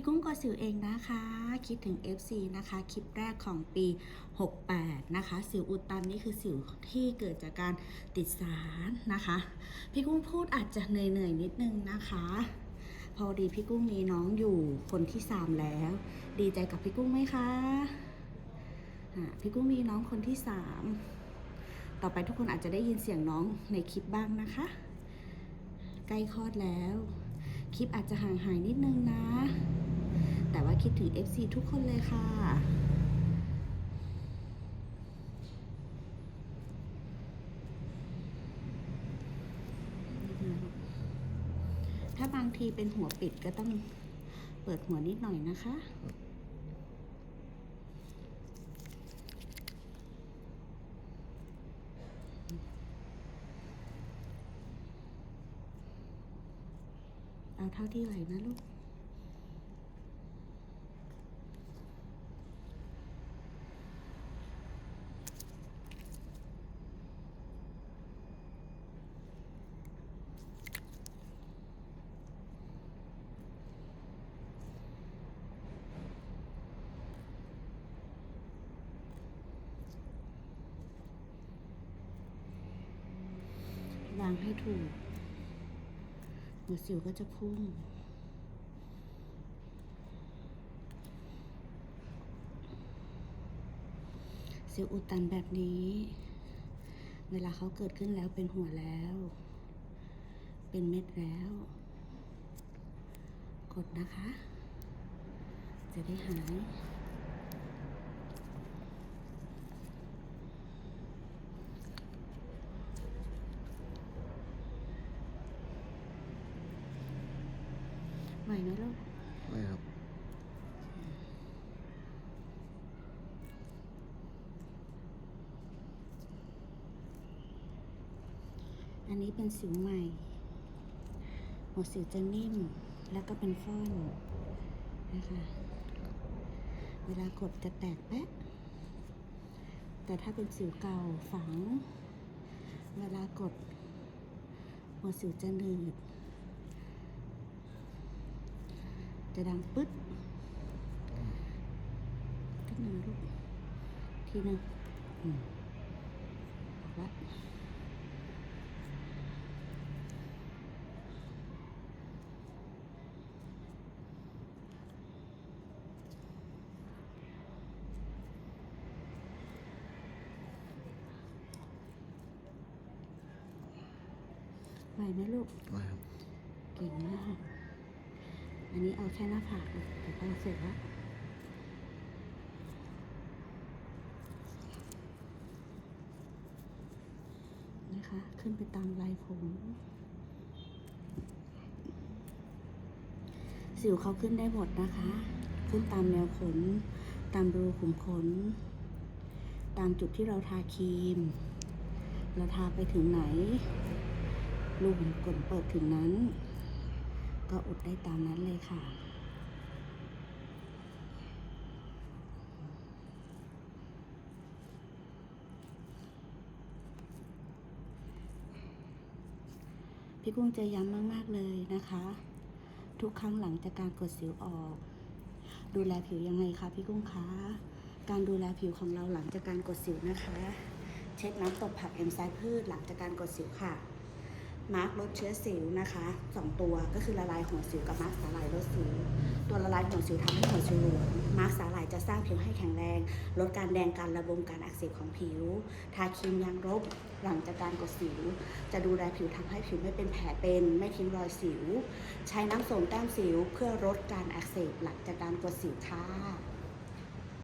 พี่กุ้งกอสิวเองนะคะ คิดถึง FC นะคะ คลิปแรกของปี 68 นะคะ สิวอุดตันนี่คือสิวที่เกิดจากการติดสารนะคะ พี่กุ้งพูดอาจจะเหนื่อยๆ นิดนึงนะคะ พอดีพี่กุ้งมีน้องอยู่คนที่ 3 แล้ว ดีใจกับพี่กุ้งไหมคะพี่กุ้งมีน้องคนที่ 3 ต่อไปทุกคนอาจจะได้ยินเสียงน้องในคลิปบ้างนะคะ ใกล้คลอดแล้ว คลิปอาจจะห่างหายนิดนึงนะ แต่ว่าคิดถึง FC ทุกคนเลยค่ะ ถ้าบางทีเป็นหัวปิดก็ต้องเปิดหัวนิดหน่อยนะคะเอาเท่าที่ไหวนะลูก วางให้ถูกหัวสิวก็จะพุ่งสิวอุดตันแบบนี้ เวลาเขาเกิดขึ้นแล้วเป็นหัวแล้ว เป็นเม็ดแล้ว กดนะคะ จะได้หาย ไหวไหมลูก ไม่ครับ อันนี้เป็นสิวใหม่ หัวสิวจะนิ่ม แล้วก็เป็นฟ่อนนะคะ เวลากดจะแตกแป๊ะแต่ถ้าเป็นสิวเก่าฝัง เวลากด หัวสิวจะหนืด จะดังปึ๊ดทีหนึ่งลูกทีหนึ่งอืมออกละไหวไหมลูกไม่ครับเก่งมาก อันนี้เอาแค่หน้าผากเดี๋ยวพอเสร็จแล้วนะคะ ขึ้นไปตามลายผมสิวเขาขึ้นได้หมดนะคะ ขึ้นตามแนวขน ตามรูขุมขน ตามจุดที่เราทาครีม เราทาไปถึงไหน รูขุมขนเปิดถึงนั้น ก็อุดได้ตามนั้นเลยค่ะ พี่กุ้งจะย้ำมาก ๆ เลยนะคะ ทุกครั้งหลังจากการกดสิวออก ดูแลผิวยังไงคะพี่กุ้งคะการดูแลผิวของเราหลังจากการกดสิวนะคะ เช็ดน้ำตบผักเอนไซม์พืชหลังจากการกดสิวค่ะ มาร์กลดเชื้อสิวนะคะสองตัวก็คือละลายหัวสิวกับมาร์กสาหร่ายลดสิว ตัวละลายหัวสิวทำให้หัวสิวเหลืองมาร์กสาหร่ายจะสร้างผิวให้แข็งแรง ลดการแดงการระบมการอักเสบของผิว ทาครีมยางลบหลังจากการกดสิว จะดูแลผิวทำให้ผิวไม่เป็นแผลเป็น ไม่ทิ้งรอยสิว ใช้น้ำโสมแต้มสิวเพื่อลดการอักเสบหลังจากการกดสิวค่ะ